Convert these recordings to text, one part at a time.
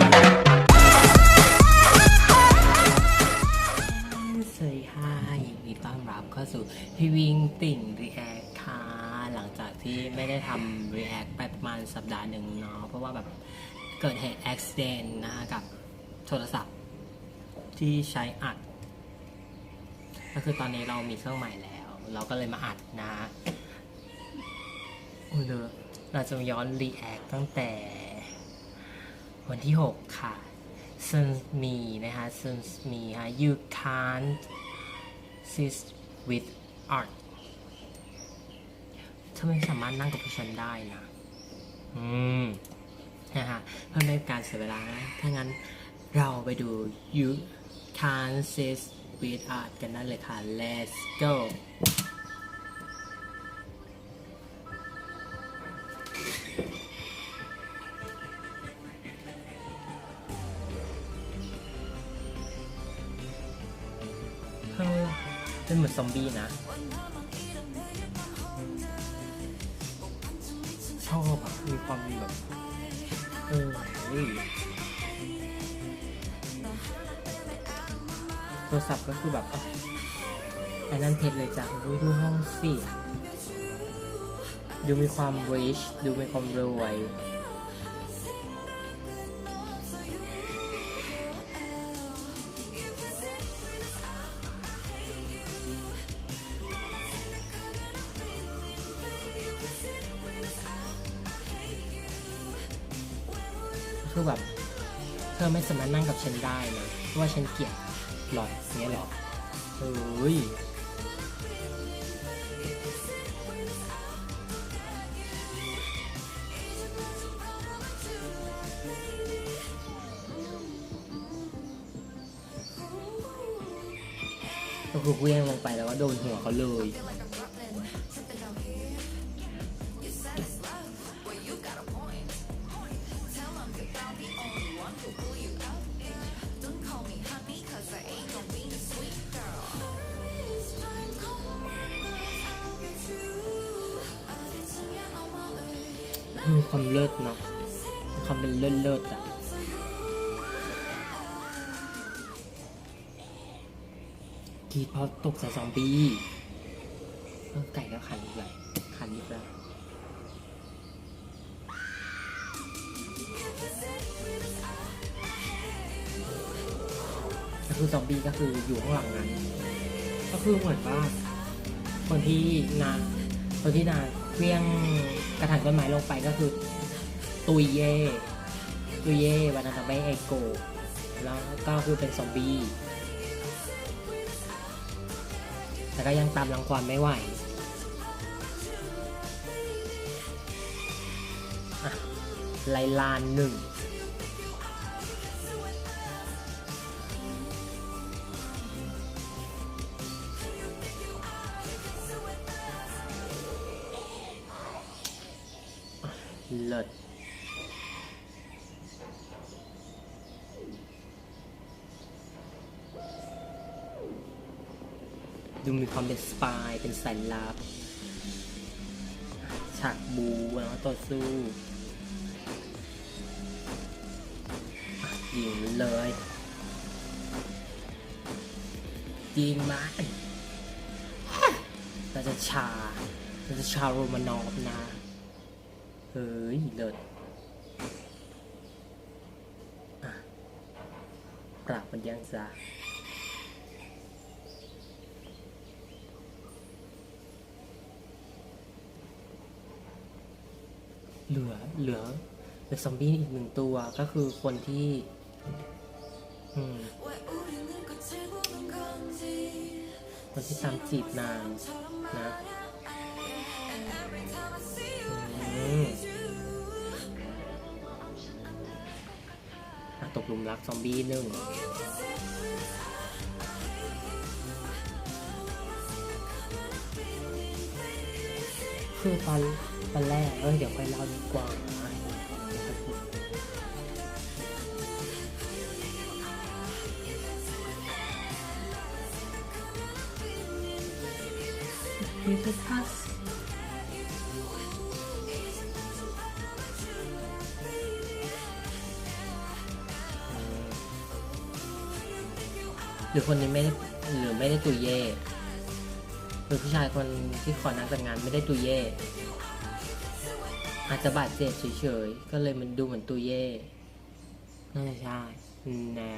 สวัสดีค่ะยินดีต้อนรับเข้าสู่พี่วิงติ่งรีแอคค่ะ หลังจากที่ไม่ได้ทำรีแอคไปประมาณสัปดาห์หนึ่งเนาะ เพราะว่าแบบเกิดเหตุอุบิเหตุนะกับโทรศัพท์ที่ใช้อัด ก็คือตอนนี้เรามีเครื่องใหม่แล้ว เราก็เลยมาอัดนะโอ้ยเลยเราจะย้อนรีแอคตั้งแต่ วันที่ 6 ค่ะซึ่งมีนะคะซึ่งมีฮะ you can't sit with art เธอไม่สามารถนั่งกับฉันได้นะ อืม นะฮะเพื่อไม่เป็นการเสียเวลานะถ้างั้นเราไปดู you can't sit with art กันได้เลยค่ะ let's go เออเป็นเหมือนซอมบี้นะ ชอบอะมีความแบบเออเฮ้ยโทรศัพท์ก็คือแบบอะไอ้นั่นเพชรเลยจ้ะดูดูห้องสิ ดูมีความ rich ดูมีความรวย คือแบบเธอไม่สามารถนั่งกับฉันได้นะเพราะว่าฉันเกลียดหลอดเนี้ยหรอเฮ้ยก็คือเวียงลงไปแล้วก็โดนหัวเขาเลย มีความเลิศเนาะความเป็นเลิศเลิศอะกีดพราะตกใส่ซอมบี้ออไก่ก็ขันอีกแล้วขันอีกแล้วก็คือซอมบี้ก็คืออยู่ข้างหลังนั้น ก็คือเหมือนว่าคนที่นาคนที่นา เคลี้ยงกระถางต้นไม้ลงไปก็คือ ตุยเย่ตุยเย่วันานทำให้ไอโกแล้วก็คือเป็นซอมบี้แต่ก็ยังตามรังความไม่ไหวไลลานหนึ่ง เลิศดูมีความเป็นสปายเป็นสายลับฉากบูแล้วต่อสู้ยิงเลยยิงมันเราจะชาเราจะชาโรมานอฟนะ เฮ้ยเลิศปราบมันยังซะเหลือเหลือเหลือซอมบี้อีกหนึ่งตัวก็คือคนที่ อืมคนที่ตามจีบนางนะ ตกหลุมรักซอมบี้หนึ่งคือตอนตอนแรกเออเดี๋ยวค่อยเล่าดีกว่าค่อยพูด หรือคนนี้ไม่ได้หรือไม่ได้ตุยเย่หรือผู้ชายคนที่ขอนัดแต่งงานไม่ได้ตุยเย่อาจจะบาดเจ็บเฉยๆ ก็เลยมันดูเหมือนตุยเย่น่าจะใช่นะ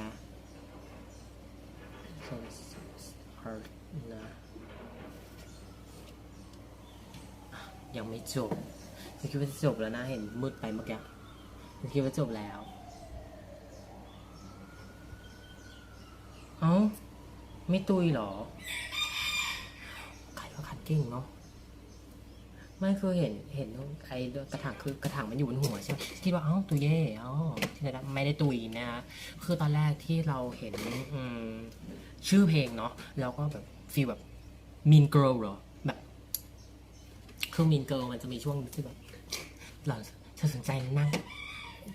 นะยังไม่จบ ฉันคิดว่าจะจบแล้วนะ เห็นมืดไปเมื่อกี้ฉันคิดว่าจบแล้ว เอ้า ไม่ตุยเหรอใครก็ขัดเก่งเนาะ ไม่คือเห็นเห็นไอ้กระถางคือกระถางมันอยู่บนหัวใช่ไหมคิดว่าเอ้าตุยเย่อ๋อที่ไหนไม่ได้ตุยนะคือตอนแรกที่เราเห็นอืมชื่อเพลงเนาะเราก็แบบฟีลแบบ mean girl เหรอแบบคือ mean girl มันจะมีช่วงที่แบบเราเธอสนใจมานั่ง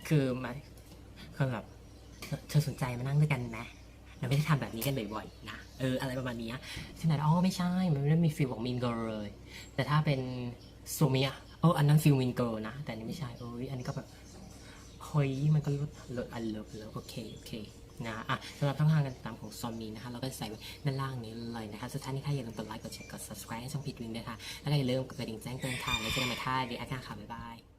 คือมาคือแบบเธอสนใจมานั่งด้วยกันนะ เราไม่ได้ทำแบบนี้กันบ่อยๆนะเอออะไรประมาณนี้ยที่ไหนได้อ๋อไม่ใช่ มันไม่ได้มีฟีลของมินเกิร์เลย แต่ถ้าเป็นโซเมียเอออันนั้นฟีลมินเกิร์นะ แต่นี้ไม่ใช่เอ้ยอันนี้ก็แบบเฮ้ยมันก็ลดลดอันเลิฟแล้วโอเคโอเคนะอะสำหรับช่องทางการติดตามของซอมมีนะคะ เราก็ใส่ไว้ด้านล่างนี้เลยนะคะสุดท้ายนี้ค่ะอย่าลืมกดไลค์กดแชร์กด subscribe ให้ช่องพิทวินด้วยค่ะ แล้วก็อย่าลืมกดกระดิ่งแจ้งเตือนค่ะแล้วเจอกันใหม่ค่ะดีอาร์ค่ะบ๊ายบาย